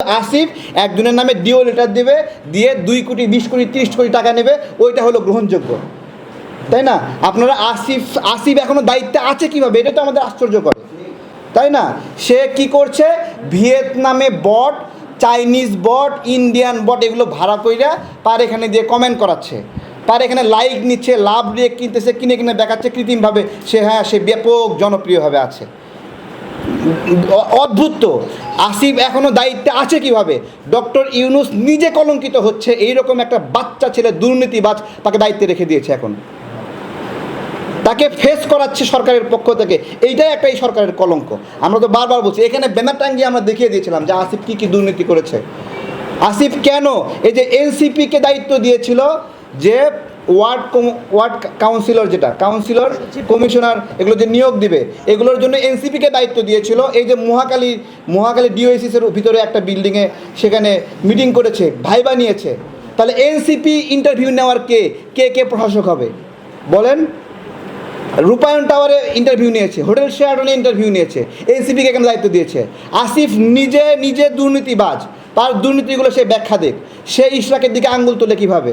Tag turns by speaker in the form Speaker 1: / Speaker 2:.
Speaker 1: আসিফ একজনের নামে deo letter দেবে, দিয়ে দুই কোটি, বিশ কোটি, তিরিশ কোটি টাকা নেবে, ওইটা হলো গ্রহণযোগ্য। তাই না? আপনারা আসিফ আসিফ এখনও দায়িত্বে আছে কীভাবে? এটা তো আমাদের আশ্চর্য করে। তাই না? সে কি করছে? ভিয়েতনামে বট চাইনিজ বট ইন্ডিয়ান বট এগুলো ভাড়া কইরা পার এখানে দিয়ে কমেন্ট করাচ্ছে। পার এখানে লাইক নিচ্ছে, লাভ রেক কিনতেছে, কিনে কিনে দেখাচ্ছে, কৃত্রিমভাবে সে হ্যাঁ সে ব্যাপক জনপ্রিয়ভাবে আছে। অদ্ভুত। আসিফ এখনও দায়িত্বে আছে কীভাবে? ডক্টর ইউনুস নিজে কলঙ্কিত হচ্ছে, এইরকম একটা বাচ্চা ছেলে দুর্নীতিবাজ তাকে দায়িত্বে রেখে দিয়েছে এখন। তাকে ফেস করাচ্ছে সরকারের পক্ষ থেকে, এইটাই একটা এই সরকারের কলঙ্ক। আমরা তো বারবার বলছি, এখানে ব্যানার টাঙ্গিয়ে আমরা দেখিয়ে দিয়েছিলাম যে আসিফ কী কী দুর্নীতি করেছে। আসিফ কেন? এই যে এনসিপিকে দায়িত্ব দিয়েছিল যে ওয়ার্ড ওয়ার্ড কাউন্সিলর যেটা, কাউন্সিলর, কমিশনার, এগুলো যে নিয়োগ দিবে, এগুলোর জন্য এনসিপিকে দায়িত্ব দিয়েছিল। এই যে মহাকালী মহাকালী ডিওএসিসের ভিতরে একটা বিল্ডিংয়ে সেখানে মিটিং করেছে ভাই বানিয়েছে তাহলে এনসিপি ইন্টারভিউ নেওয়ার কে? কে কে প্রশাসক হবে? বলেন। রূপায়ণ টাওয়ারে ইন্টারভিউ নিয়েছে, হোটেল শেয়ারটনে ইন্টারভিউ নিয়েছে, এনসিপিকে কেন দায়িত্ব দিয়েছে? আসিফ নিজে নিজে দুর্নীতিবাজ, তার দুর্নীতিগুলো সে ব্যাখ্যা দেখ। সে ইশরাকের দিকে আঙ্গুল তোলে কীভাবে?